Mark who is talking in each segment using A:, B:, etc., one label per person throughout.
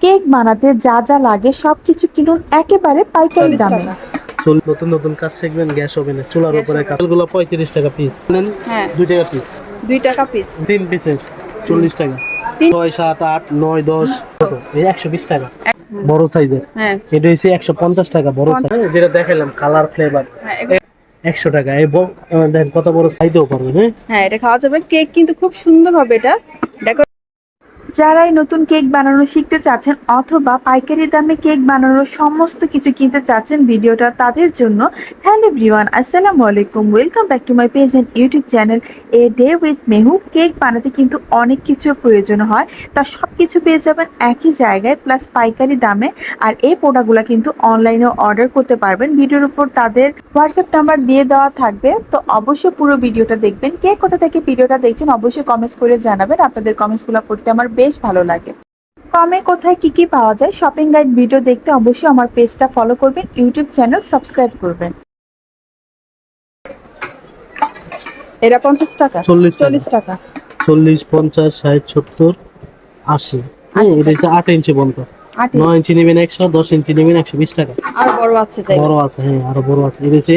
A: Cake বানাতে যা যা লাগে সবকিছু কিনুন একেবারে পাইকারি দামে।
B: নতুন নতুন কাজ শিখবেন গ্যাস ওভেনে চুলার উপরে কাজগুলো পঁয়ত্রিশ টাকা পিস
C: হ্যাঁ।
B: দুই টাকা পিস
C: দুই টাকা পিস
B: তিন পিসের চল্লিশ টাকা। ছয় সাত আট নয় দশ এই একশো বিশ টাকা। বড় সাইজের।
C: হ্যাঁ।
B: এটা হচ্ছে একশো পঞ্চাশ টাকা বড় সাইজ। যেটা দেখালাম কালার ফ্লেভার
C: হ্যাঁ
B: একশো টাকা। এই ব- দেখেন কত বড় সাইজেও পারবেন হ্যাঁ?
C: হ্যাঁ এটা খাওয়া যাবে। কেক কিন্তু খুব সুন্দর হবে এটা। দেখো
A: যারাই নতুন কেক বানানো শিখতে চাচ্ছেন অথবা পাইকারি দামে কেক বানানোর সমস্ত কিছু কিনতে চাচ্ছেন ভিডিওটা তাদের জন্য, হ্যালো এভরিওয়ান, আসসালামু আলাইকুম। Welcome back to my page and YouTube channel a day with Mehu cake বানাতে কিন্তু অনেক কিছু প্রয়োজন হয়, তা সব কিছু পেয়ে যাবেন একই জায়গায় প্লাস পাইকারি দামে। আর এই প্রোডাক্টগুলো কিন্তু অনলাইনে অর্ডার করতে পারবেন। ভিডিওর উপর তাদের হোয়াটসঅ্যাপ নাম্বার দিয়ে দেওয়া থাকবে। তো অবশ্যই পুরো ভিডিওটা দেখবেন। কে কোথা থেকে ভিডিওটা দেখছেন, অবশ্যই কমেন্টস করে জানাবেন। আপনাদের কমেন্টসগুলো পড়তে আমার বেশ ভালো লাগে। কমে কোথায় কি কি পাওয়া যায় শপিং গাইড ভিডিও দেখতে অবশ্যই আমার পেজটা ফলো করবেন ইউটিউব চ্যানেল সাবস্ক্রাইব করবেন।
C: এটা পঞ্চাশ টাকা।
B: চল্লিশ।
C: চল্লিশ টাকা।
B: চল্লিশ পঞ্চাশ ষাট সত্তর আশি। এটা হচ্ছে আট ইঞ্চি বন্ধ। নয় ইঞ্চি। নেবেন একশো দশ ইঞ্চি নেবেন একশো বিশ টাকা।
C: আর বড় আছে তাই
B: বড় আছে হ্যাঁ আরও বড় আছে। এটা হচ্ছে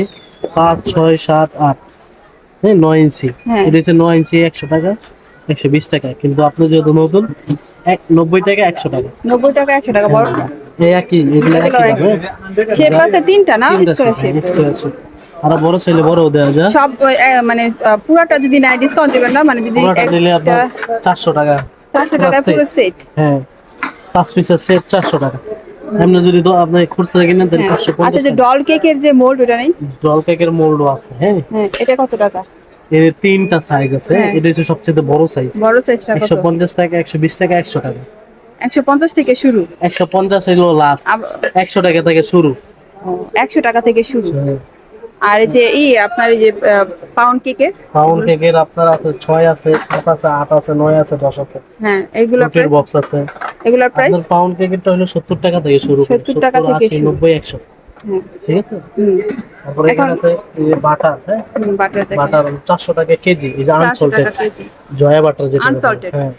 B: পাঁচ ছয় সাত আট। হ্যাঁ নয় ইঞ্চি।
C: হ্যাঁ।
B: এটা হচ্ছে নয় ইঞ্চি একশো টাকা। একশো বিশ টাকা। কিন্তু আপনি যেহেতু নতুন এক নব্বই টাকা একশো টাকা।
C: নব্বই টাকা একশো টাকা বড়টা
B: এই একই এগুলো একই দাম, হ্যাঁ?
C: শেপ আছে তিনটা না? Square shape
B: shape। বড় চাইলে বড় দেওয়া যায়।
C: সব মানে পুরাটা যদি নাই ডিসকাউন্ট দিবেন না? মানে যদি
B: পুরোটা নিলে আপনার চারশো টাকা।
C: চারশো টাকায়
B: set।
C: পুরো সেট
B: হ্যাঁ। পাঁচ পিসের সেট চারশো টাকা। এমনি যদি তো আপনি খুচরা কিনেন তাহলে পাঁচশো
C: আচ্ছা যে ডল কেকের যে মোল্ড ওটা নেই?
B: জল কেকের মোল্ডও আছে হ্যাঁ।
C: হ্যাঁ এটা কত টাকা?
B: এর তিনটা সাইজ আছে।
C: হ্যাঁ।
B: এটা হচ্ছে সবচেয়ে বড় সাইজ
C: বড় সাইজটা কত?
B: 150 টাকা 120 টাকা 100 টাকা।
C: 150 থেকে শুরু।
B: 150 হলো লাস্ট 100 টাকা থেকে শুরু।
C: 100 টাকা থেকে শুরু। হ্যাঁ। আর যে এই আপনার যে পাউন্ড কেকে
B: পাউন্ড কেকের আপনার আছে 6 আছে 7 আছে 8 আছে 9 আছে 10 আছে।
C: হ্যাঁ
B: এগুলো
C: আপনার
B: বক্স আছে।
C: এগুলোর প্রাইস
B: আপনার পাউন্ড কেকেরটা হলো 70 টাকা থেকে শুরু
C: 70 টাকা থেকে
B: 90
C: 100
B: ঠিক আছে? তারপরে এখানে আছে এই বাটার হ্যাঁ?
C: বাটার
B: চারশো টাকা কেজি এই যে আনসল্টেড জয়া বাটার যেটা
C: Unsalted।
B: হ্যাঁ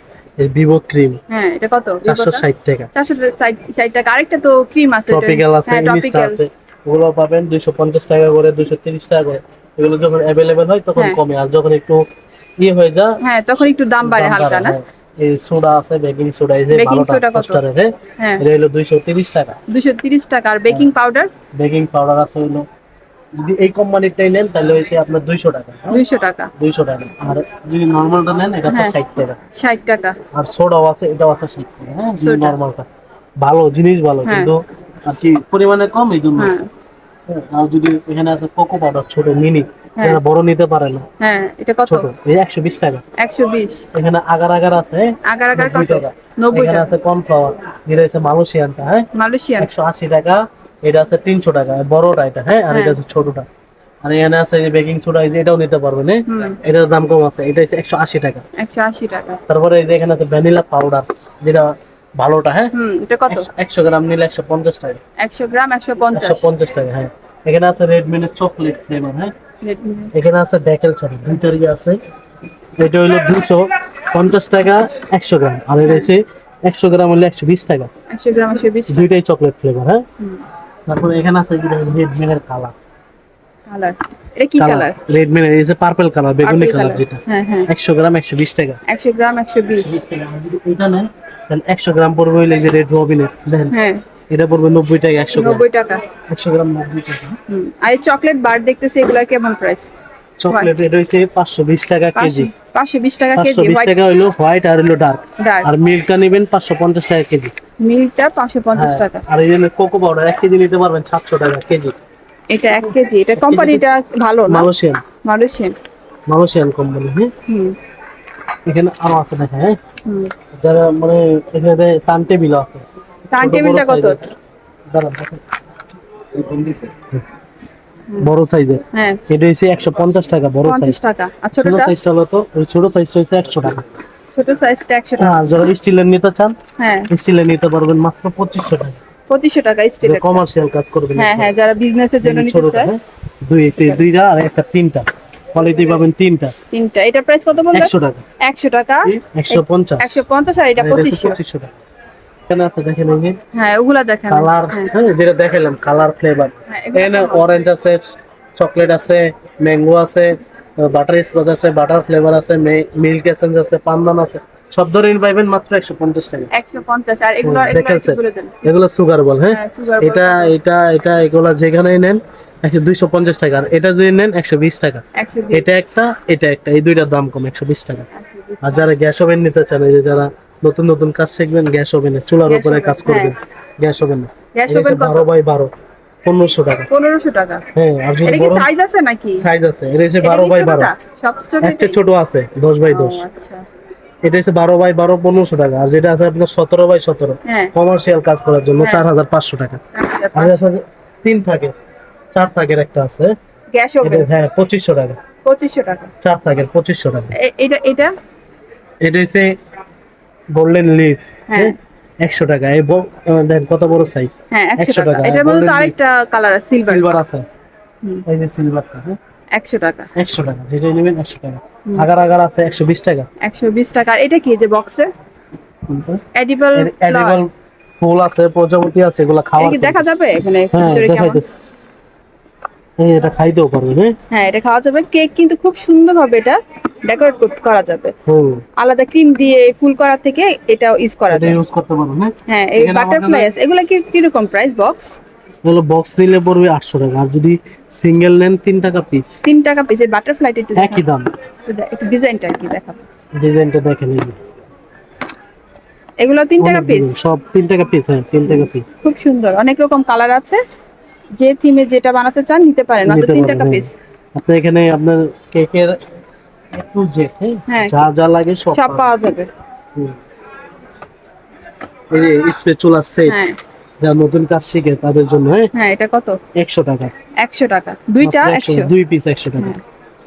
B: এই ভিভো ক্রিম
C: হ্যাঁ এটা কত?
B: চারশো ষাট টাকা।
C: চারশো ষাট টাকা। আরেকটা তো ক্রিম আছে।
B: টপিক্যাল আছে
C: হ্যাঁ
B: ইনস্টা আছে। ওগুলো পাবেন দুইশো পঞ্চাশ টাকা করে দুইশো তিরিশ টাকা করে। এগুলো যখন অ্যাভেলেবেল হয় তখন
C: হ্যাঁ।
B: কমে। আর যখন একটু ইয়ে হয়ে যায়
C: হ্যাঁ তখন একটু দাম বাড়ে হালকা না?
B: হ্যাঁ। এই সোডা আছে বেকিং সোডা এই যে
C: কত?
B: পোস্টারের হ্যাঁ। এটা হলো দুইশো তিরিশ টাকা।
C: দুশো তিরিশ টাকা। আর বেকিং পাউডার
B: বেকিং পাউডার আছে হলো যদি এই কোম্পানিরটাই নেন তাহলে হচ্ছে আপনার দুইশো টাকা।
C: দুইশো টাকা।
B: দুইশো টাকা। আর যদি নর্মালটা নেন এটা হচ্ছে
C: হ্যাঁ।
B: ষাট টাকা।
C: ষাট টাকা।
B: আর সোডাও আছে এটাও আছে ষাট টাকা। হ্যাঁ। নর্মালটা ভালো জিনিস ভালো
C: হ্যাঁ।
B: কিন্তু আর কি পরিমাণে কম এই জন্য আর যদি এখানে আছে কোকো পাউডার ছোট মিনি
C: হ্যাঁ।
B: বড় নিতে পারে না।
C: হ্যাঁ এটা কত?
B: এই একশো বিশ টাকা।
C: একশো বিশ।
B: এখানে আগার আগার আছে
C: আগার আগার কত?
B: টাকা।
C: নব্বই
B: এখানে
C: টাকা।
B: আছে কর্নফ্লাওয়ার। যেটা হচ্ছে মালয়েশিয়ানটা হ্যাঁ?
C: মালয়েশিয়ান।
B: একশো আশি টাকা। এটা আছে টাকা। বড়টা এটা হ্যাঁ? আর এটা হচ্ছে ছোটটা। আর এখানে আছে যে বেকিং সোডা এটাও নিতে পারবেন হ্যাঁ? এটার দাম কম আছে। এটা হচ্ছে একশো আশি টাকা। তারপরে এই যে এখানে আছে ভ্যানিলা পাউডার যেটা ভালোটা হ্যাঁ?
C: এটা কত?
B: একশো গ্রাম নিলে একশো পঞ্চাশ টাকা।
C: একশো গ্রাম একশো পঞ্চাশ।
B: একশো পঞ্চাশ টাকা হ্যাঁ। এখানে আছে রেডমিনের চকলেট ফ্লেভার হ্যাঁ। এখানে আছে ডেকেল চাবি দুইটার ইয়ে আছে। এটা হলো দুশো পঞ্চাশ টাকা একশো গ্রাম। আর এটা হচ্ছে একশো গ্রাম হলে একশো বিশ টাকা।
C: একশো গ্রাম একশো বিশ
B: দুইটাই চকলেট ফ্লেভার হ্যাঁ। তারপরে এখানে আছে রেডমিনের কালার
C: কালার এটা কি কালার
B: রেডমিনের এই যে পার্পল কালার বেগুনি কালার যেটা।
C: হ্যাঁ হ্যাঁ।
B: একশো গ্রাম একশো বিশ টাকা।
C: একশো গ্রাম
B: এটা তাহলে গ্রাম পড়বে হইলে যে রেড রবিনের দেখেন।
C: হ্যাঁ।
B: এটা পড়বে নব্বই টাকা একশো গ্রাম।
C: নব্বই টাকা।
B: একশো গ্রাম নব্বই টাকা।
C: হুম। আর এই চকলেট বার দেখতেছি এগুলা কেমন প্রাইস
B: চকলেট এটা হচ্ছে পাঁচশো বিশ টাকা কেজি।
C: পাঁচশো বিশ টাকা
B: পাঁচশো
C: কেজি
B: বিশ
C: হোয়াইট
B: টাকা হইল হোয়াইট আর হইল ডার্ক আর মিল্কটা নেবেন পাঁচশো পঞ্চাশ টাকা কেজি।
C: মিল্কটা পাঁচশো পঞ্চাশ
B: হ্যাঁ,
C: টাকা।
B: আর এই জন্য কোকো পাউডার এক কেজি নিতে পারবেন সাতশো টাকা কেজি।
C: এটা এক কেজি। এটা কোম্পানিটা ভালো না?
B: মালয়েশিয়ান
C: মালয়েশিয়ান
B: মালয়েশিয়ান কোম্পানি হ্যাঁ?
C: হুম।
B: এখানে আরও আছে দেখা হ্যাঁ? যারা মানে এখানে টান টেবিল আছে।
C: টার্ন টেবিলটা কত।
B: বড় সাইজের
C: হ্যাঁ।
B: এটা হচ্ছে একশো পঞ্চাশ টাকা বড় সাইজ
C: পঞ্চাশ টাকা। আর
B: ছোট সাইজটা হলো তো ছোট সাইজটা হচ্ছে একশো টাকা।
C: ছোট সাইজটা একশো টাকা।
B: আর যারা স্টিলের নিতে চান
C: হ্যাঁ।
B: স্টিলের নিতে পারবেন মাত্র পঁচিশশো টাকা।
C: পঁচিশশো টাকা স্টিলের
B: কমার্শিয়াল কাজ করবেন
C: হ্যাঁ হ্যাঁ যারা বিজনেসের জন্য নিতে চায়।
B: হ্যাঁ দুই দুইটা আর একটা তিনটা। কোয়ালিটি পাবেন তিনটা।
C: তিনটা। এটার প্রাইস কত বললেন
B: একশো টাকা।
C: একশো টাকা।
B: একশো পঞ্চাশ।
C: একশো পঞ্চাশ আর এটা
B: আর এটা হচ্ছে
C: পঁচিশশো।
B: পঁচিশশো টাকা।
C: হ্যাঁ ওগুলা দেখেন।
B: কালার
C: হ্যাঁ।
B: হ্যাঁ যেটা দেখালাম কালার ফ্লেভার
C: হ্যাঁ,
B: এখানে অরেঞ্জ আছে চকলেট আছে ম্যাঙ্গো আছে বাটার স্কচ আছে বাটার ফ্লেভার আছে মিল্ক এসেন্স আছে পান্দান আছে। সব ধরনের পাইবেন মাত্র টাকা।
C: আর এগুলো এগুলো
B: সুগার বল হ্যাঁ। এটা এটা এটা এগুলো যেখানেই নেন একশো দুইশো পঞ্চাশ টাকা। আর এটা যদি নেন একশো বিশ টাকা। এটা একটা এটা একটা এই দুইটার দাম কম একশো বিশ টাকা। আর যারা গ্যাস ওভেন নিতে চান এই যারা নতুন নতুন কাজ শিখবেন গ্যাস ওভেনে চুলার উপরে কাজ করবেন। গ্যাস ওভেনে।
C: oven কত?
B: বারো বাই বারো পনেরোশো টাকা।
C: পনেরোশো টাকা।
B: হ্যাঁ আর যদি বড়
C: সাইজ আছে নাকি?
B: সাইজ আছে। হচ্ছে
C: এটা
B: বারো বাই বারো।
C: ছোটটা? সব ছোট
B: একটা ছোট আছে দশ বাই
C: ও,
B: দশ।
C: আচ্ছা।
B: এটা হচ্ছে বারো বাই বারো পনেরোশো টাকা। আর যেটা আছে আপনার সতেরো বাই সতেরো।
C: হ্যাঁ।
B: কমার্শিয়াল কাজ করার জন্য
C: হ্যাঁ।
B: চার হাজার পাঁচশো টাকা। আর আছে তিন থাকের চার থাকের একটা আছে।
C: Gas oven.
B: হ্যাঁ পঁচিশশো টাকা।
C: পঁচিশশো টাকা।
B: চার থাকের পঁচিশশো টাকা।
C: এটা এটা?
B: এটা হচ্ছে গোল্ডেন লিফ
C: হ্যাঁ।
B: একশো টাকা। এই ব- দেখেন কত বড় সাইজ
C: হ্যাঁ একশো
B: 100
C: টাকা। এটার মধ্যে তো আরেকটা কালার আছে সিলভার
B: সিলভার আছে। এই যে সিলভারটা হ্যাঁ?
C: একশো টাকা।
B: একশো টাকা। যেটা নেবেন একশো টাকা। আগার আগার আছে একশো বিশ টাকা।
C: একশো বিশ টাকা। আর এটা কি যে বক্সে এডিবল
B: এডিবল ফুল আছে প্রজাপতি আছে এগুলো খাওয়ার
C: কি দেখা যাবে? এখানে
B: হ্যাঁ
C: ভিতরে কেমন?
B: এটা খাইতেও পারবেন হ্যাঁ?
C: হ্যাঁ এটা খাওয়া যাবে। কেক কিন্তু খুব সুন্দর হবে এটা ডেকোরেট করা যাবে। আলাদা ক্রিম দিয়ে ফুল করা থেকে এটা ইউজ করা যায়।
B: ইউজ করতে পারবেন হ্যাঁ?
C: হ্যাঁ এই বাটারফ্লাই এগুলা কি কীরকম প্রাইস বক্স
B: এগুলো বক্স নিলে পড়বে আটশো টাকা। আর যদি সিঙ্গেল নেন তিন টাকা পিস
C: তিন টাকা পিস এই বাটারফ্লাইটা একটু
B: একই দাম।
C: একটু ডিজাইনটা কি দেখাবো
B: ডিজাইনটা দেখেন এই
C: এগুলো তিন টাকা পিস
B: সব তিন টাকা পিস হ্যাঁ তিন টাকা পিস
C: খুব সুন্দর। অনেক রকম কালার আছে। যে থিমে যেটা বানাতে চান নিতে পারেন মাত্র তিন টাকা
B: হ্যাঁ।
C: পিস
B: আপনি এখানে আপনার কেকের একটু যে
C: হ্যাঁ।
B: যা যা লাগে সব
C: সব পাওয়া যাবে।
B: এই যে স্পেচুলা সেট
C: হ্যাঁ।
B: যারা নতুন কাজ শিখে তাদের জন্য হ্যাঁ?
C: হ্যাঁ এটা কত?
B: একশো টাকা।
C: একশো টাকা। দুইটা
B: মাত্র
C: একশো
B: দুই পিস একশো টাকা।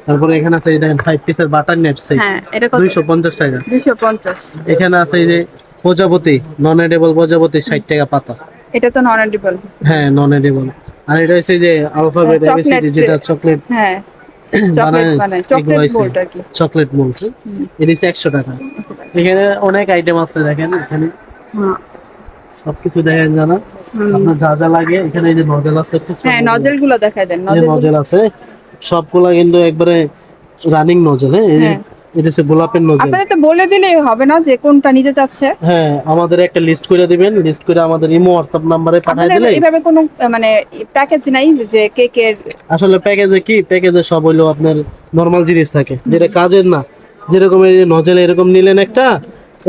B: তারপরে এখানে আছে এই দেখেন ফাইভ পিসের বাটার নেট সেট
C: হ্যাঁ এটা কত?
B: দুইশো পঞ্চাশ টাকা।
C: দুইশো পঞ্চাশ।
B: এখানে আছে এই যে প্রজাপতি নন এডেবল প্রজাপতি ষাট টাকা পাতা।
C: এটা তো নন এডিবল
B: হ্যাঁ নন এডেবল আর এটা হচ্ছে যে আলফাবেট
C: chocolate
B: এবিসিডি যেটা চকলেট
C: হ্যাঁ চকলেট চকলেট
B: মোল্ড এটা হচ্ছে একশো টাকা। এখানে অনেক আইটেম আছে দেখেন এখানে।
C: হ্যাঁ।
B: সবকিছু দেখেন জানা। আপনার যা যা লাগে এখানে এই যে নজেল আছে
C: হ্যাঁ নজেলগুলো দেখায় দেন নজেল
B: আছে সবগুলা কিন্তু একবারে রানিং নজেল হ্যাঁ?
C: হ্যাঁ।
B: এটা হচ্ছে গোলাপের নজেল
C: আপনাদের তো বলে দিলেই হবে না যে কোনটা নিতে চাচ্ছে?
B: হ্যাঁ আমাদের একটা লিস্ট করে দিবেন। লিস্ট করে আমাদের ইমো হোয়াটসঅ্যাপ নাম্বারে পাঠিয়ে দিলে
C: এভাবে কোনো মানে প্যাকেজ নাই যে কেকের
B: আসলে প্যাকেজে কি? প্যাকেজে সব হইল আপনার নর্মাল জিনিস থাকে। যেটা কাজের না। যেরকম এই নজেল এরকম নিলেন একটা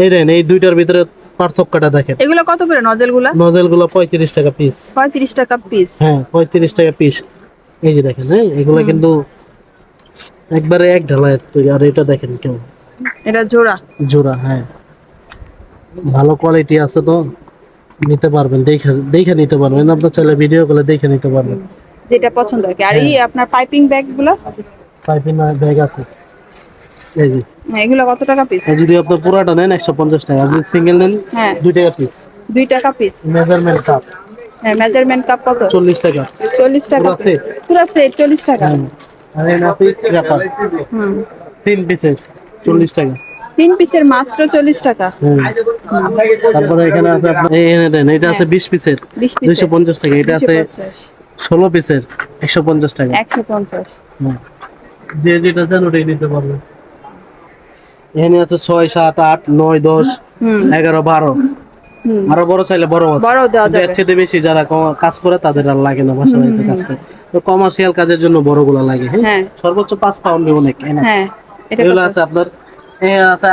B: এই দেন এই দুইটার ভিতরে পার্থক্যটা দেখেন।
C: এগুলো কত করে
B: নজেলগুলা নজেলগুলো পঁয়ত্রিশ টাকা পিস
C: পঁয়ত্রিশ টাকা পিস
B: হ্যাঁ পঁয়ত্রিশ টাকা পিস এই যে দেখেন হ্যাঁ এগুলো কিন্তু একবারে এক ঢালায় তৈরি আর এটা দেখেন কেমন।
C: এটা জোড়া।
B: জোড়া হ্যাঁ। ভালো কোয়ালিটি আছে তো নিতে পারবেন দেখে দেখে নিতে পারবেন। আপনার চাইলে ভিডিও করে দেখে নিতে পারবেন
C: যেটা পছন্দ আর কি। আর
B: হ্যাঁ।
C: এই আপনার পাইপিং ব্যাগগুলো?
B: পাইপিং ব্যাগ আছে। এই যে।
C: হ্যাঁ, এগুলো কত টাকা পিস
B: যদি আপনার পুরাটা নেন একশো পঞ্চাশ টাকা। আর যদি সিঙ্গেল নেন
C: হ্যাঁ।
B: দুই টাকা পিস
C: দুই টাকা পিস
B: মেজারমেন্ট কাপ
C: হ্যাঁ মেজারমেন্ট কাপ কত?
B: চল্লিশ টাকা।
C: চল্লিশ টাকা
B: পুরা
C: পুরো সেট চল্লিশ টাকা।
B: হ্যাঁ। আর আছে স্ক্র্যাপার তিন পিসের চল্লিশ টাকা।
C: তিন পিসের মাত্র চল্লিশ টাকা।
B: তারপরে এখানে আছে আপনার দেন এটা আছে বিশ পিসের দুইশো পঞ্চাশ টাকা এটা আছে ষোলো পিসের একশো পঞ্চাশ টাকা।
C: একশো পঞ্চাশ।
B: যে যেটা চান ওটাই নিতে পারবেন। এখানে আছে ছয় সাত আট নয় দশ
C: হুম।
B: এগারো বারো। আরও বড় চাইলে বড় আছে।
C: বড় দেওয়া যাবে।
B: চেয়ে বেশি যারা কাজ করে তাদের আর লাগে না বাসা বাড়িতে কাজ করে। তো কমার্শিয়াল কাজের জন্য বড়গুলো লাগে হ্যাঁ?
C: হ্যাঁ।
B: সর্বোচ্চ পাঁচ পাউন্ডে অনেক
C: হ্যাঁ এটা
B: এগুলো আছে আপনার এ আছে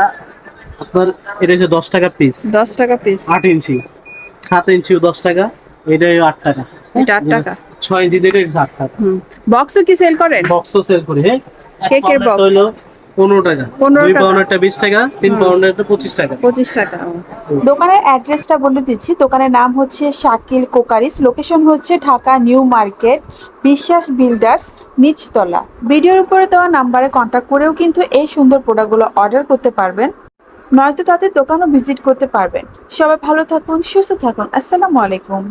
B: আপনার এটা হচ্ছে দশ টাকা পিস
C: দশ টাকা পিস
B: আট ইঞ্চি। সাত ইঞ্চিও দশ টাকা এটা আট টাকা।
C: এটা আট টাকা?
B: ছয় ইঞ্চি যেটা আট টাকা।
C: বক্সও কি সেল করেন?
B: বক্সও সেল করি হ্যাঁ?
C: কেকের?
B: হলো পনেরো টাকা।
C: 15
B: দুই পাউন্ডেরটা বিশ টাকা তিন পাউন্ডেরটা পঁচিশ টাকা।
C: পঁচিশ টাকা
A: দোকানের অ্যাড্রেসটা বলে দিচ্ছি। দোকানের নাম হচ্ছে শাকিল কোকারিস। লোকেশন হচ্ছে Dhaka new market Biswas Builders নিচতলা। ভিডিওর উপরে দেওয়া নাম্বারে কন্ট্যাক্ট করেও কিন্তু এই সুন্দর প্রোডাক্টগুলো অর্ডার করতে পারবেন। নয়তো তাদের দোকানও ভিজিট করতে পারবেন। সবাই ভালো থাকুন সুস্থ থাকুন। আসসালামু আলাইকুম।